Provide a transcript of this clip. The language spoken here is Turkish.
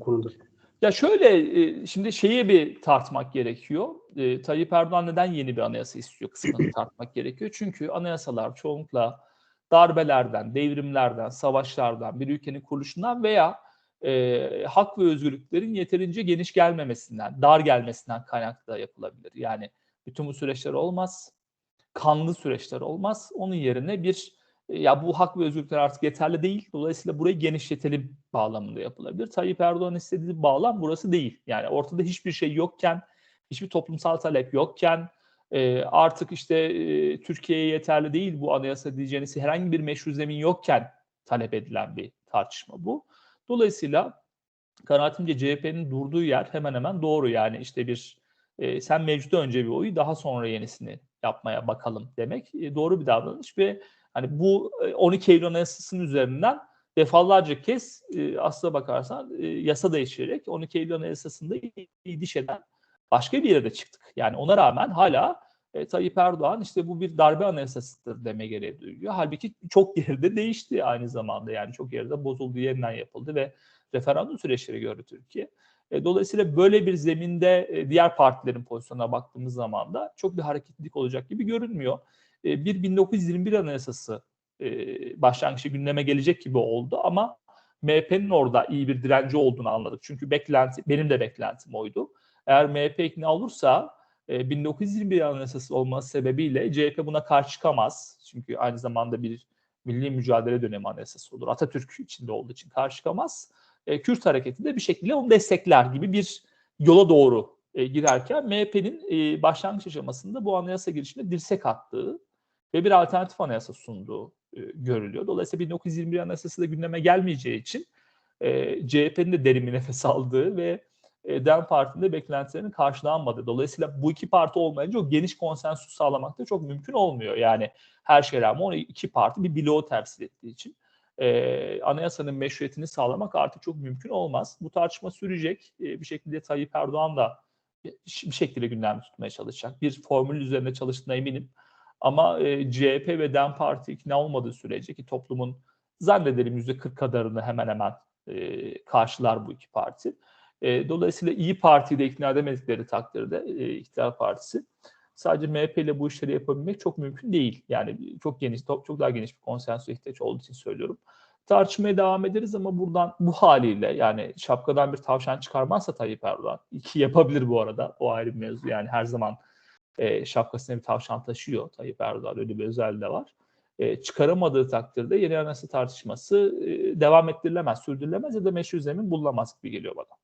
konuda? Ya şöyle e, şimdi şeyi bir tartmak gerekiyor. E, Tayyip Erdoğan neden yeni bir anayasa istiyor kısmını tartmak gerekiyor. Çünkü anayasalar çoğunlukla darbelerden, devrimlerden, savaşlardan, bir ülkenin kuruluşundan veya e, hak ve özgürlüklerin yeterince geniş gelmemesinden, dar gelmesinden kaynaklı da yapılabilir. Yani bütün bu süreçler olmaz, kanlı süreçler olmaz. Onun yerine bir ya bu hak ve özgürlükler artık yeterli değil. Dolayısıyla burayı genişletelim bağlamında yapılabilir. Tayyip Erdoğan istediği bağlam burası değil. Yani ortada hiçbir şey yokken, hiçbir toplumsal talep yokken, e, artık işte e, Türkiye'ye yeterli değil bu anayasa diyeceğiniz herhangi bir meşru zemin yokken talep edilen bir tartışma bu. Dolayısıyla kanaatimce CHP'nin durduğu yer hemen hemen doğru. Yani işte bir e, sen mevcuda önce bir oyu daha sonra yenisini yapmaya bakalım demek doğru bir davranış ve hani bu 12 Eylül Anayasası'nın üzerinden defalarca kez e, aslına bakarsan e, yasa değiştirerek 12 Eylül Anayasası'nda diş eden başka bir yere de çıktık. Yani ona rağmen hala e, Tayyip Erdoğan işte bu bir darbe anayasasıdır deme gereği duyuyor. Halbuki çok geride değişti aynı zamanda yani çok geride bozuldu yeniden yapıldı ve referandum süreçleri gördü Türkiye. E, dolayısıyla böyle bir zeminde e, diğer partilerin pozisyonuna baktığımız zaman da çok bir hareketlilik olacak gibi görünmüyor. Bir 1921 anayasası e, başlangıçta gündeme gelecek gibi oldu ama MHP'nin orada iyi bir direnci olduğunu anladık. Çünkü beklenti, benim de beklentim oydu. Eğer MHP ikna olursa 1921 Anayasası olması sebebiyle CHP buna karşı çıkamaz. Çünkü aynı zamanda bir milli mücadele dönemi anayasası olur. Atatürk içinde olduğu için karşı çıkamaz. Kürt hareketi de bir şekilde onu destekler gibi bir yola doğru girerken MHP'nin başlangıç aşamasında bu anayasa girişine dirsek attığı ve bir alternatif anayasa sunduğu görülüyor. Dolayısıyla 1921 Anayasası da gündeme gelmeyeceği için CHP'nin de derin bir nefes aldığı ve e, DEM Parti'nin de beklentilerinin karşılanmadı. Dolayısıyla bu iki parti olmayınca o geniş konsensus sağlamak da çok mümkün olmuyor. Yani her şeye rağmen o iki parti bir bloğu temsil ettiği için e, anayasanın meşruiyetini sağlamak artık çok mümkün olmaz. Bu tartışma sürecek. E, bir şekilde Tayyip Erdoğan da bir şekilde gündem tutmaya çalışacak. Bir formül üzerinde çalıştığına eminim. Ama e, CHP ve DEM Parti ikna olmadığı sürece ki toplumun zannederim %40 kadarını hemen hemen e, karşılar bu iki parti. E, dolayısıyla İyi Parti'yi de ikna edemedikleri takdirde e, iktidar partisi sadece MHP ile bu işleri yapabilmek çok mümkün değil. Yani çok geniş, çok, daha geniş bir konsensus ihtiyaç olduğu için söylüyorum. Tartışmaya devam ederiz ama buradan bu haliyle yani şapkadan bir tavşan çıkarmazsa Tayyip Erdoğan, iki yapabilir bu arada o ayrı bir mevzu yani her zaman e, şapkasına bir tavşan taşıyor Tayyip Erdoğan öyle bir özelliği de var. E, çıkaramadığı takdirde yeni anayasa tartışması e, devam ettirilemez, sürdürülemez ya da meşru zemin bululamaz gibi geliyor bana.